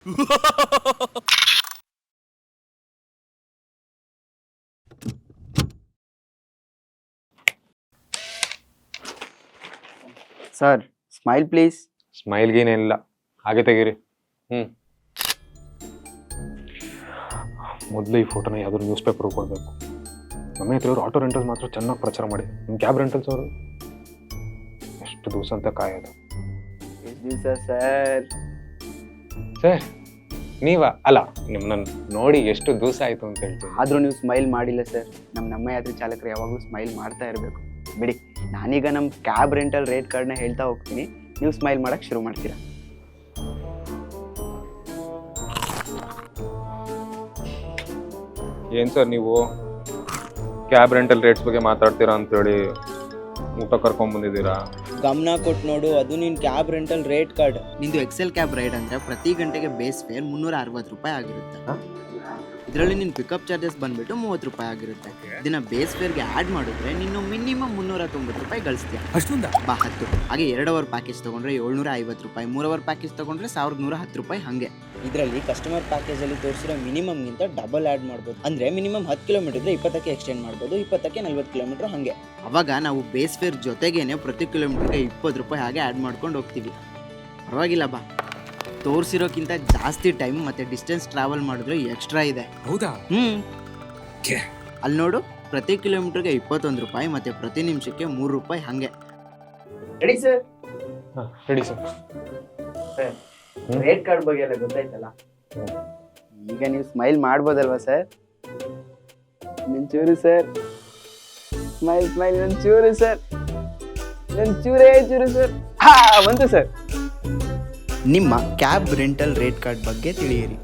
Sir smile please ಸ್ಮೈಲ್ಗೇನೇನಿಲ್ಲ ಹಾಗೆ ತೆಗೀರಿ. ಹ್ಞೂ ಮೊದಲು ಈ ಫೋಟೋನ ಯಾವ್ದಾದ್ರು ನ್ಯೂಸ್ ಪೇಪರ್ ಕೊಡಬೇಕು. ನಮ್ಮ ಹತ್ರ ಆಟೋ ರೆಂಟಲ್ಸ್ ಮಾತ್ರ ಚೆನ್ನಾಗಿ ಪ್ರಚಾರ ಮಾಡಿ. ನಿಮ್ಮ ಕ್ಯಾಬ್ ರೆಂಟಲ್ಸ್ ಅವರು? ಎಷ್ಟು ದಿವಸ ಅಂತ ಕಾಯೋದು. ಎಷ್ಟು ದಿವಸ ಸರ್ ಸರ್ ನೀವ ಅಲ್ಲ ನಿಮ್ಮನ್ನ ನೋಡಿ ಎಷ್ಟು ದಿವಸ ಆಯ್ತು ಅಂತ ಹೇಳ್ತೀವಿ ಆದ್ರೂ ನೀವು ಸ್ಮೈಲ್ ಮಾಡಿಲ್ಲ ಸರ್ ನಮ್ಮ ನಮ್ಮ ಯಾತ್ರಿ ಚಾಲಕರು ಯಾವಾಗಲೂ ಸ್ಮೈಲ್ ಮಾಡ್ತಾ ಇರಬೇಕು. ಬಿಡಿ ನಾನೀಗ ನಮ್ಮ ಕ್ಯಾಬ್ ರೆಂಟಲ್ ರೇಟ್ ಕಾರ್ಡ್ನ ಹೇಳ್ತಾ ಹೋಗ್ತೀನಿ. ನೀವು ಸ್ಮೈಲ್ ಮಾಡಕ್ಕೆ ಶುರು ಮಾಡ್ತೀರಾ. ಏನ್ ಸರ್ ನೀವು? ಕ್ಯಾಬ್ ರೆಂಟಲ್ ರೇಟ್ಸ್ ಬಗ್ಗೆ ಮಾತಾಡ್ತೀರಾ ಅಂತೇಳಿ ಊಟ ಕರ್ಕೊಂಬಂದಿದ್ದೀರಾ ಗಮನ ಕೊಟ್ಟು ನೋಡು ಅದು ನಿನ್ನ ಕ್ಯಾಬ್ ರೆಂಟಲ್ ರೇಟ್ ಕಾರ್ಡ್ ನಿಂದು ಎಕ್ಸೆಲ್ ಕ್ಯಾಬ್ ರೈಡ್ ಅಂದ್ರೆ ಪ್ರತಿ ಗಂಟೆಗೆ ಬೇಸ್ ಫೇರ್ ಮುನ್ನೂರ ಅರವತ್ತು ರೂಪಾಯಿ ಆಗಿರುತ್ತೆ. ಇದರಲ್ಲಿ ನಿನ್ನ ಪಿಕಪ್ ಚಾರ್ಜಸ್ ಬಂದ್ಬಿಟ್ಟು ಮೂವತ್ತು ರೂಪಾಯಿ ಆಗಿರುತ್ತೆ. ಇದನ್ನ ಬೇಸ್ ಫೇರ್ಗೆ ಆ್ಯಡ್ ಮಾಡಿದ್ರೆ ನೀನು ಮಿನಿಮಮ್ ಮುನ್ನೂರ ತೊಂಬತ್ತು ರೂಪಾಯಿ ಗಳಿಸ್ತೀಯ. ಅಷ್ಟೊಂದು? ಬಾ ಹತ್ತು. ಹಾಗೆ ಎರಡು ಅವರ್ ಪ್ಯಾಕೇಜ್ ತೊಗೊಂಡ್ರೆ ಏಳ್ನೂರ ಐವತ್ತು ರೂಪಾಯಿ ಮೂರು ಅವರ್ ಪ್ಯಾಕೇಜ್ ತೊಗೊಂಡ್ರೆ ಸಾವಿರದ ನೂರ ಹತ್ತು ರೂಪಾಯಿ ಹಾಗೆ. ಇದರಲ್ಲಿ ಕಸ್ಟಮರ್ ಪ್ಯಾಕೇಜಲ್ಲಿ ತೋರಿಸಿರೋ ಮಿನಿಮಮ್ಗಿಂತ ಡಬಲ್ ಆ್ಯಡ್ ಮಾಡ್ಬೋದು. ಅಂದರೆ ಮಿನಿಮಮ್ ಹತ್ತು ಕಿಲೋಮೀಟರ್ ಇದ್ರೆ ಇಪ್ಪತ್ತಕ್ಕೆ ಎಕ್ಸ್ಟೆಂಡ್ ಮಾಡ್ಬೋದು ಇಪ್ಪತ್ತಕ್ಕೆ ನಲ್ವತ್ತು ಕಿಲೋಮೀಟರ್ ಹಾಗೆ. ಅವಾಗ ನಾವು ಬೇಸ್ ಫೇರ್ ಜೊತೆಗೇನೆ ಪ್ರತಿ ಕಿಲೋಮೀಟರ್ಗೆ ಇಪ್ಪತ್ತು ರೂಪಾಯಿ ಹಾಗೆ ಆ್ಯಡ್ ಮಾಡ್ಕೊಂಡು ಹೋಗ್ತೀವಿ. ಪರವಾಗಿಲ್ಲ ಬಾ. ತೋರಿಸಿರೋಕ್ಕಿಂತ ಜಾಸ್ತಿ ಟೈಮ್ ಮತ್ತೆ ಡಿಸ್ಟೆನ್ಸ್ ಟ್ರಾವೆಲ್ ಮಾಡಿದ್ರೆ ಎಕ್ಸ್ಟ್ರಾ ಇದೆ. ಹೌದಾ? ಹ್ಞೂ ಛೆ. ಅಲ್ಲಿ ನೋಡು ಪ್ರತಿ ಕಿಲೋಮೀಟರ್ಗೆ ಇಪ್ಪತ್ತೊಂದು ರೂಪಾಯಿ ಮತ್ತೆ ಪ್ರತಿ ನಿಮಿಷಕ್ಕೆ ಮೂರು ರೂಪಾಯಿ ಹಾಗೆ. ರೆಡಿ ಸರ್ ಹಾಂ ರೆಡಿ ಸರ್ ರೇಟ್ ಕಾರ್ಡ್ ಬಗ್ಗೆ ಎಲ್ಲ ಗೊತ್ತಾಯ್ತಲ್ಲ? ಈಗ ನೀವು ಸ್ಮೈಲ್ ಮಾಡ್ಬೋದಲ್ವಾ ಸರ್ ಚೂರು ಸರ್ ಸ್ಮೈಲ್ ಸ್ಮೈಲ್ ಚೂರು ಸರ್ ಚೂರೇ ಚೂರು ಸರ್ ಹಾ ಬಂತು ಸರ್ ನಿಮ್ಮ ಕ್ಯಾಬ್ ರೆಂಟಲ್ ರೇಟ್ ಕಾರ್ಡ್ ಬಗ್ಗೆ ತಿಳಿಯಿರಿ.